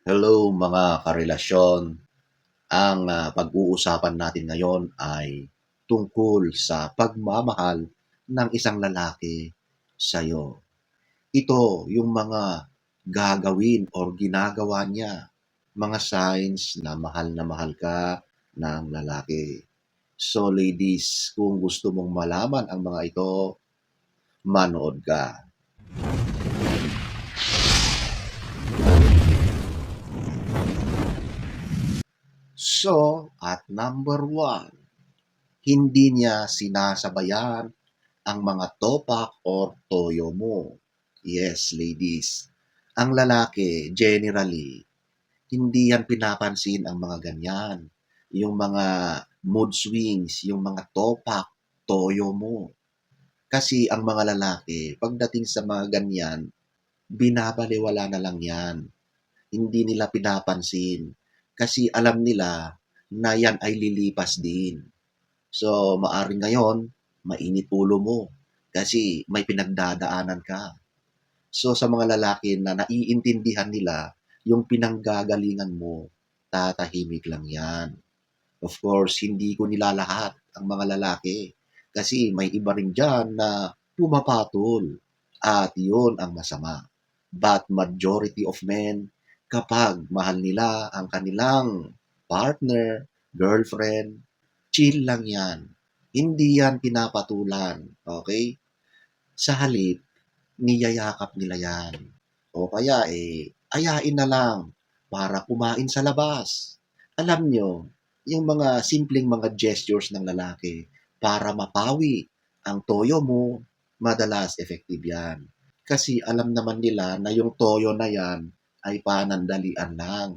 Hello mga karelasyon. Ang ah, pag-uusapan natin ngayon ay tungkol sa pagmamahal ng isang lalaki sa'yo. Ito yung mga gagawin or ginagawa niya, mga signs na mahal na mahal ka ng lalaki. So ladies, kung gusto mong malaman ang mga ito, manood ka. So, at number one, hindi niya sinasabayan ang mga topak or toyo mo. Yes, ladies. Ang lalaki, generally, hindi yan pinapansin ang mga ganyan. Yung mga mood swings, yung mga topak, toyo mo. Kasi ang mga lalaki, pagdating sa mga ganyan, binabaliwala na lang yan. Hindi nila pinapansin. Kasi alam nila na yan ay lilipas din. So, maaring ngayon, mainit ulo mo kasi may pinagdadaanan ka. So, sa mga lalaki na naiintindihan nila yung pinanggagalingan mo, tatahimik lang yan. Of course, hindi ko nilalahat ang mga lalaki kasi may iba rin dyan na pumapatol at yun ang masama. But majority of men, kapag mahal nila ang kanilang partner, girlfriend, chill lang yan. Hindi yan pinapatulan. Okay? Sa halip, niyayakap nila yan. O kaya eh, ayain na lang para kumain sa labas. Alam nyo, yung mga simpleng mga gestures ng lalaki para mapawi ang toyo mo, madalas effective yan. Kasi alam naman nila na yung toyo na yan ay panandalian lang.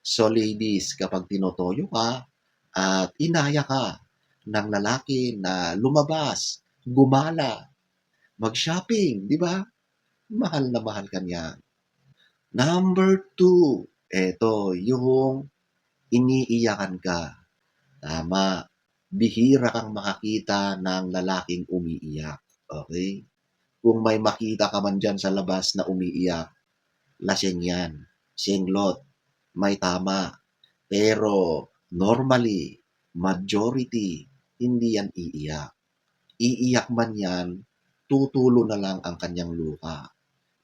So ladies, kapag tinotoyo ka at inaya ka ng lalaki na lumabas, gumala, mag-shopping, di ba? Mahal na mahal ka niya. Number two, eto, yung iniiyakan ka. Tama. Bihira kang makakita ng lalaking umiiyak. Okay? Kung may makita ka man dyan sa labas na umiiyak, lasing yan. Singlot. May tama. Pero normally, majority, hindi yan iiyak. Iiyak man yan, tutulo na lang ang kanyang luha.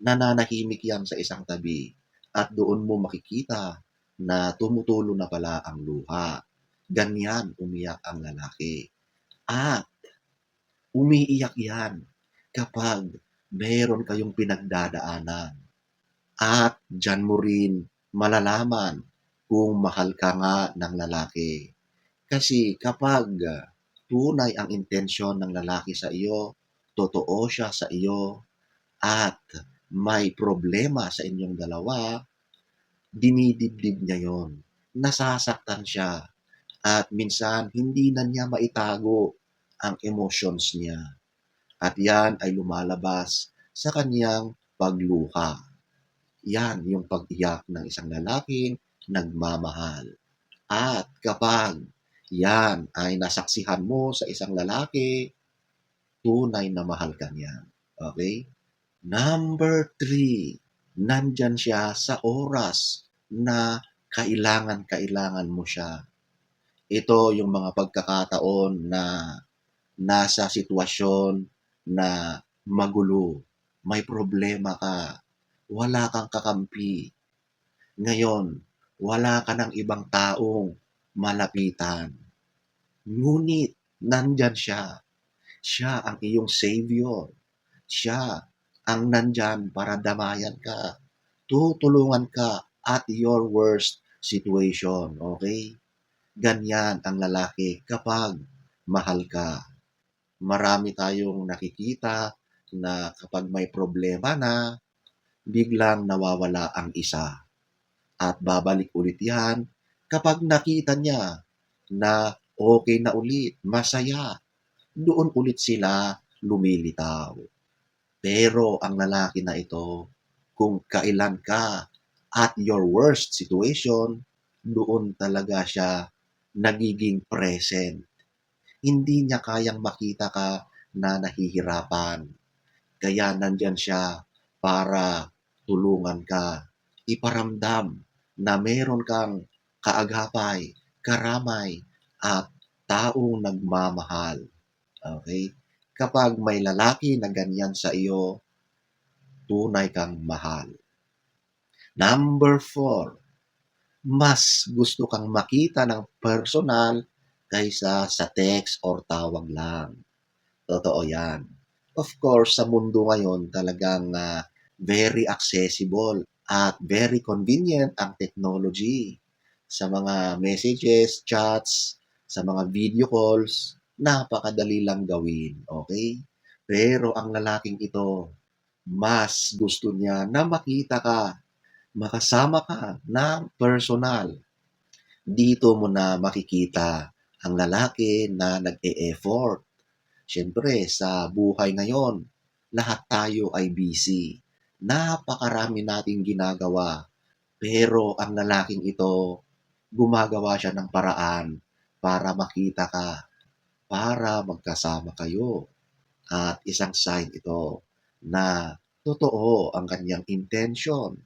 Nananahimik yan sa isang tabi at doon mo makikita na tumutulo na pala ang luha. Ganyan umiyak ang lalaki. At umiiyak yan kapag meron kayong pinagdadaanan. At dyan mo rin malalaman kung mahal ka nga ng lalaki. Kasi kapag tunay ang intensyon ng lalaki sa iyo, totoo siya sa iyo, at may problema sa inyong dalawa, dinidibdib niya yon. Nasasaktan siya. At minsan, hindi na niya maitago ang emotions niya. At yan ay lumalabas sa kanyang pagluha. Yan yung pag-iyak ng isang lalaking nagmamahal. At kapag yan ay nasaksihan mo sa isang lalaki, tunay na mahal ka niya. Okay? Number three, nandyan siya sa oras na kailangan-kailangan mo siya. Ito yung mga pagkakataon na nasa sitwasyon na magulo, may problema ka, wala kang kakampi. Ngayon, wala ka ng ibang taong malapitan. Ngunit, nandyan siya. Siya ang iyong savior. Siya ang nandyan para damayan ka. Tutulungan ka at your worst situation. Okay? Ganyan ang lalaki kapag mahal ka. Marami tayong nakikita na kapag may problema na, biglang nawawala ang isa. At babalik ulit yan kapag nakita niya na okay na ulit, masaya. Doon ulit sila lumilitaw. Pero ang lalaki na ito, kung kailan ka at your worst situation, doon talaga siya nagiging present. Hindi niya kayang makita ka na nahihirapan. Kaya nandyan siya para tulungan ka, iparamdam na meron kang kaagapay, karamay, at taong nagmamahal. Okay? Kapag may lalaki na ganyan sa iyo, tunay kang mahal. Number four, mas gusto kang makita ng personal kaysa sa text or tawag lang. Totoo yan. Of course, sa mundo ngayon talagang ah, very accessible at very convenient ang technology sa mga messages, chats, sa mga video calls, napakadali lang gawin, okay? Pero ang lalaking ito, mas gusto niya na makita ka, makasama ka ng personal. Dito mo na makikita ang lalaki na nag-e-effort. Siyempre, sa buhay ngayon, lahat tayo ay busy. Napakarami nating ginagawa. Pero ang lalaking ito, gumagawa siya ng paraan para makita ka, para magkasama kayo. At isang sign ito na totoo ang kanyang intention.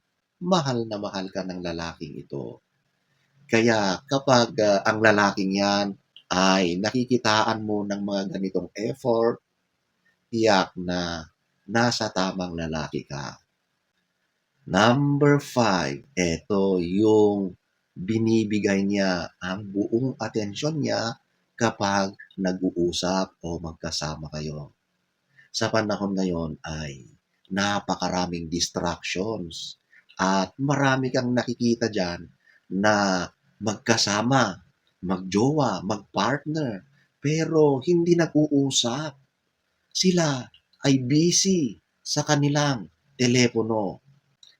Mahal na mahal ka ng lalaking ito. Kaya kapag ah, ang lalaking yan ay nakikitaan mo ng mga ganitong effort, tiyak na nasa tamang lalaki ka. Number five, ito yung binibigay niya ang buong atensyon niya kapag nag-uusap o magkasama kayo. Sa panahon ngayon ay napakaraming distractions at marami kang nakikita dyan na magkasama, magjowa, magpartner, pero hindi nag-uusap. Sila ay busy sa kanilang telepono.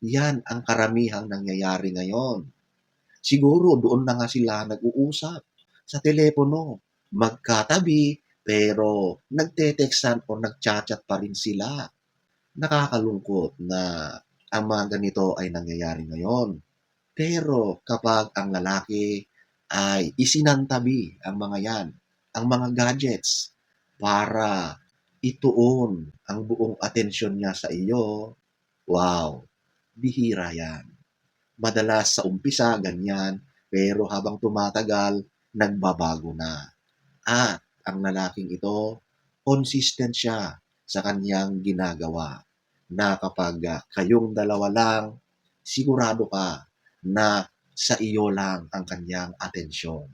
Yan ang karamihang nangyayari ngayon. Siguro doon na nga sila nag-uusap sa telepono. Magkatabi, pero nagte-textan o nagchat-chat pa rin sila. Nakakalungkot na ang mga ganito ay nangyayari ngayon. Pero kapag ang lalaki ay isinantabi ang mga yan, ang mga gadgets, para ituon ang buong atensyon niya sa iyo, wow, bihira yan. Madalas sa umpisa, ganyan, pero habang tumatagal, nagbabago na. At ang lalaking ito, consistent siya sa kanyang ginagawa. Na kapag ah, kayong dalawa lang, sigurado ka na sa iyo lang ang kanyang atensyon.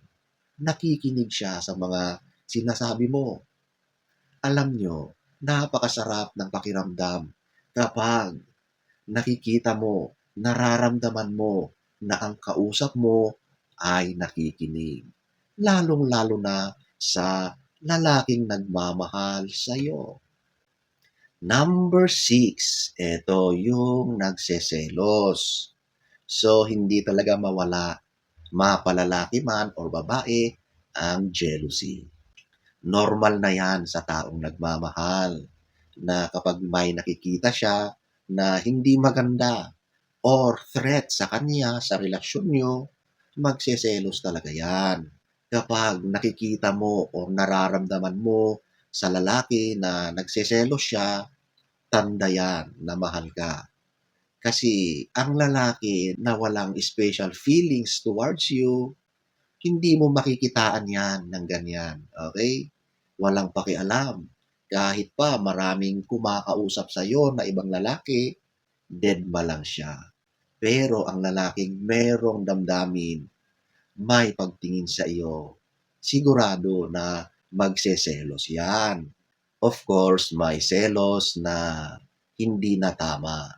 Nakikinig siya sa mga sinasabi mo. Alam nyo, napakasarap ng pakiramdam kapag nakikita mo, nararamdaman mo na ang kausap mo ay nakikinig. Lalong-lalo na sa lalaking nagmamahal sa iyo. Number six, ito yung nagseselos. So, hindi talaga mawala, mapalalaki man o babae, ang jealousy. Normal na yan sa taong nagmamahal na kapag may nakikita siya na hindi maganda or threat sa kanya, sa relasyon nyo, magseselos talaga yan. Kapag nakikita mo o nararamdaman mo sa lalaki na nagseselos siya, tanda yan na mahal ka. Kasi ang lalaki na walang special feelings towards you, hindi mo makikitaan yan ng ganyan. Okay? Walang pakialam. Kahit pa maraming kumakausap sa iyo na ibang lalaki, dead ba lang siya. Pero ang lalaking merong damdamin, may pagtingin sa iyo, sigurado na magseselos yan. Of course, may selos na hindi na tama.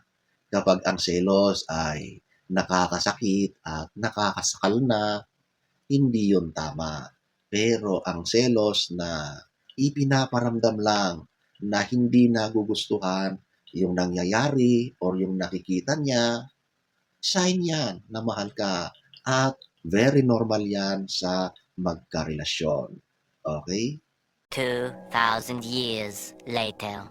Kapag ang selos ay nakakasakit at nakakasakal na, hindi yun tama. Pero ang selos na ipinaparamdam lang na hindi nagugustuhan yung nangyayari or yung nakikita niya, sign yan na mahal ka at very normal yan sa magkarelasyon. Okay? 2,000 years later.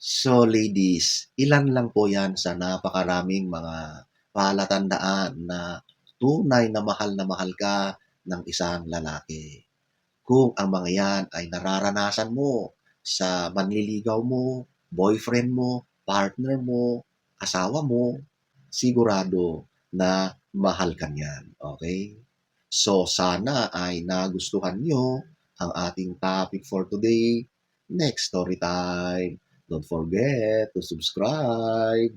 So ladies, ilan lang po yan sa napakaraming mga palatandaan na tunay na mahal na mahal ka ng isang lalaki. Kung ang mga yan ay nararanasan mo sa manliligaw mo, boyfriend mo, partner mo, asawa mo, sigurado na mahal ka niyan, okey? So, sana ay nagustuhan niyo ang ating topic for today. Next story time. Don't forget to subscribe.